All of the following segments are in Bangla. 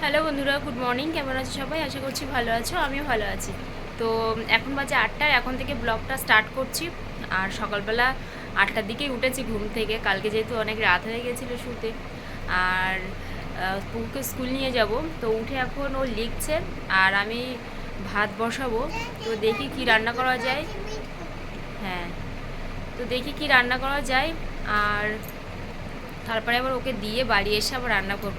হ্যালো বন্ধুরা, গুড মর্নিং। কেমন আছো সবাই? আশা করছি ভালো আছো, আমিও ভালো আছি। তো এখন বাজে আটটার এখন থেকে ব্লগটা স্টার্ট করছি। আর সকালবেলা আটটার দিকেই উঠেছি ঘুম থেকে। কালকে যেহেতু অনেক রাত হয়ে গেছিল শুতে। আর পুকুকে স্কুল নিয়ে যাব। তো উঠে এখন ও লিখছে, আর আমি ভাত বসাবো। তো দেখি কি রান্না করা যায়। হ্যাঁ। তো দেখি কি রান্না করা যায়। আর তারপরে আবার ওকে দিয়ে বাড়ি এসে আবার রান্না করব।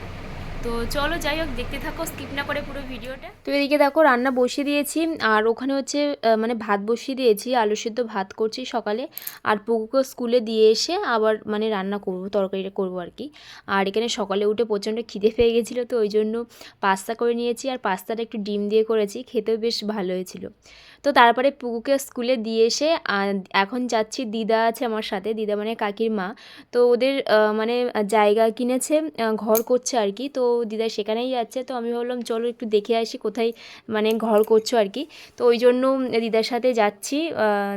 তো চলো যাই হোক, দেখতে থাকো স্কিপ না করে পুরো ভিডিওটা। তো এদিকে দেখো, রান্না বসিয়ে দিয়েছি। আর ওখানে হচ্ছে মানে ভাত বসিয়ে দিয়েছি, আলু সেদ্ধ ভাত করছি সকালে। আর পুকুকে স্কুলে দিয়ে এসে আবার মানে রান্না করব, তরকারিটা করব আর কি। আর এখানে সকালে উঠে প্রচণ্ড খিদে পেয়ে গেছিল, তো ওই জন্য পাস্তা করে নিয়েছি। আর পাস্তাটা একটু ডিম দিয়ে করেছি, খেতেও বেশ ভালো হয়েছিল। তো তারপরে পুকুকে স্কুলে দিয়ে এসে এখন যাচ্ছি, দিদা আছে আমার সাথে, দিদা মানে কাকির মা। তো ওদের মানে জায়গা কিনেছে ঘর করছে আর কি। তো দিদা সেখানেই যাচ্ছে, তো আমি ভাবলাম চলো একটু দেখে আসি কোথায় মানে ঘর করছ আর কি। তো ওই জন্য দিদার সাথে যাচ্ছি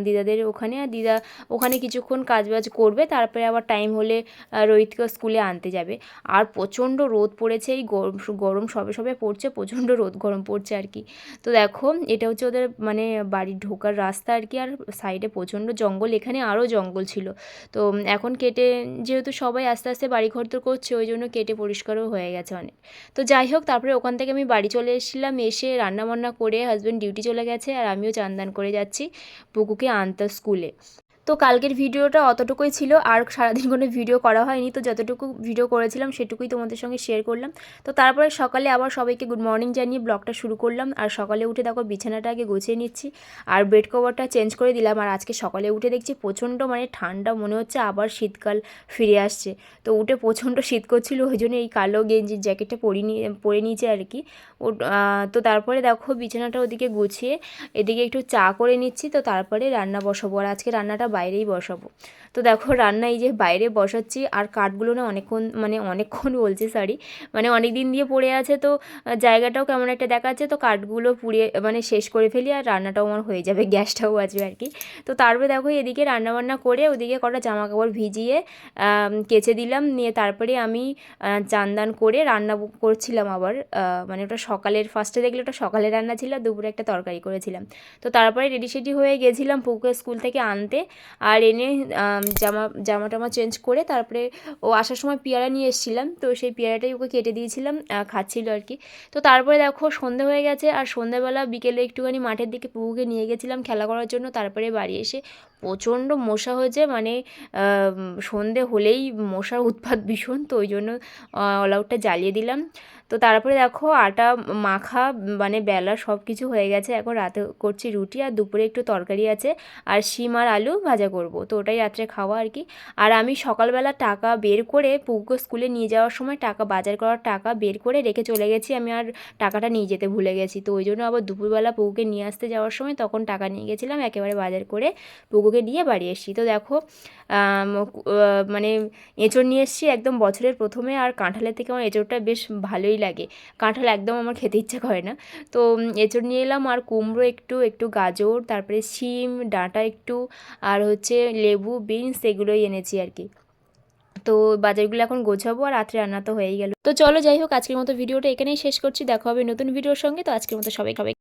দিদাদের ওখানে। আর দিদা ওখানে কিছুক্ষণ কাজবাজ করবে, তারপরে আবার টাইম হলে রোহিতকে স্কুলে আনতে যাবে। আর প্রচণ্ড রোদ পড়েছে, এই গরম গরম সবে সবে পড়ছে, প্রচণ্ড রোদ গরম পড়ছে আর কি। তো দেখো, এটা হচ্ছে ওদের মানে বাড়ির ঢোকার রাস্তা আর কি, আর সাইডে প্রচণ্ড জঙ্গল, এখানে আরও জঙ্গল ছিল। তো এখন কেটে যেহেতু সবাই আস্তে আস্তে বাড়ি ঘর তো করছে, ওই জন্য কেটে পরিষ্কারও হয়ে গেছে অনেক। তো যাই হোক, তারপরে ওখান থেকে আমি বাড়ি চলে এসেছিলাম, এসে রান্নাবান্না করে হাজব্যান্ড ডিউটি চলে গেছে, আর আমিও চান করে যাচ্ছি পুকুকে আনতে স্কুলে তো কালকের ভিডিওটা অতটুকুই ছিল। আর সারাদিন কোনো ভিডিও করা হয়নি, তো যতটুকু ভিডিও করেছিলাম সেটুকুই তোমাদের সঙ্গে শেয়ার করলাম। তো তারপরে সকালে আবার সবাইকে গুড মর্নিং জানিয়ে ব্লগটা শুরু করলাম। আর সকালে উঠে দেখো বিছানাটা আগে গুছিয়ে নিচ্ছি। আর বেড কভারটা চেঞ্জ করে দিলাম। আর আজকে সকালে উঠে দেখছি প্রচণ্ড মানে ঠান্ডা, মনে হচ্ছে আবার শীতকাল ফিরে আসছে। তো উঠে প্রচণ্ড শীত করছিল, ওই জন্য এই কালো গেঞ্জির জ্যাকেটটা পরে নিয়ে পরে নিয়েছে আর কি। তো তারপরে দেখো বিছানাটা ওদিকে গুছিয়ে এদিকে একটু চা করে নিচ্ছি। তো তারপরে রান্না বসাবো। আর আজকে রান্নাটা বাইরেই বসাবো। তো দেখো রান্না এই যে বাইরে বসাচ্ছি আর কাঠগুলো না অনেকক্ষণ মানে অনেকক্ষণ বলছি সরি মানে অনেক দিন দিয়ে পড়ে আছে তো জায়গাটাও কেমন একটা দেখাচ্ছে তো কাঠগুলো পুড়িয়ে মানে শেষ করে ফেলি আর রান্নাটাও আমার হয়ে যাবে গ্যাসটাও বাঁচবে আর কি। তো তারপরে দেখো এদিকে রান্নাবান্না করে ওদিকে কটা জামা কাপড় ভিজিয়ে কেচে দিলাম নিয়ে তারপরে আমি আহ, চান দান করে রান্না করছিলাম আবার মানে ওটা সকালের ফার্স্টে দেখলে ওটা সকালে রান্না ছিল দুপুরে একটা তরকারি করেছিলাম। তো তারপরে রেডি সেডি হয়ে গেছিলাম পুকুকে স্কুল থেকে আনতে আর এনে জামা জামা টামা চেঞ্জ করে তারপরে ও আসার সময় পেয়ারা নিয়ে এসেছিলাম। তো সেই পেয়ারাটাই ওকে কেটে দিয়েছিলাম খাচ্ছিল আর কি। তো তারপরে দেখো সন্ধে হয়ে গেছে আর সন্ধ্যাবেলা বিকেলে একটুখানি মাঠের দিকে পুকুকে নিয়ে গেছিলাম খেলা করার জন্য। তারপরে বাড়ি এসে প্রচণ্ড মশা হয়েছে মানে সন্ধে হলেই মশার উৎপাত ভীষণ। তো ওই জন্য অল আউটটা জ্বালিয়ে দিলাম। তো তারপরে দেখো আটা মাখা মানে বেলা সব কিছু হয়ে গেছে। এখন রাতে করছি রুটি আর দুপুরে একটু তরকারি আছে আর শিম আর আলু ভাজা করব। তো ওটাই রাত্রে খাওয়া আর কি। আর আমি সকালবেলা টাকা বের করে পুকুকে স্কুলে নিয়ে যাওয়ার সময় টাকা, বাজার করার টাকা বের করে রেখে চলে গেছি। আমি আর টাকাটা নিয়ে যেতে ভুলে গেছি। তো ওই জন্য আবার দুপুরবেলা পুকুকে নিয়ে আসতে যাওয়ার সময় তখন টাকা নিয়ে গেছিলাম, একেবারে বাজার করে পুকুকে নিয়ে বাড়ি এসেছি। তো দেখো মানে এঁচড় নিয়ে এসেছি। একদম বছরের প্রথমে আর কাঁঠালের থেকে আমার এঁচড়টা বেশ ভালোই লাগে। কাঁঠাল একদম আমার খেতে ইচ্ছে করে না। তো এঁচড় নিয়ে এলাম আর কুমড়ো একটু একটু গাজর, তারপরে শিম, ডাঁটা একটু, আর হচ্ছে লেবু, বিনস এগুলোই এনেছি আর কি। তো, বাজারগুলো এখন গোছাবো আর রাত্রে রান্না তো হয়েই গেল। তো চলো যাই হোক, আজকের মতো ভিডিওটা এখানেই শেষ করছি। দেখা হবে নতুন ভিডিওর সঙ্গে। তো আজকের মতো সবাই সবাই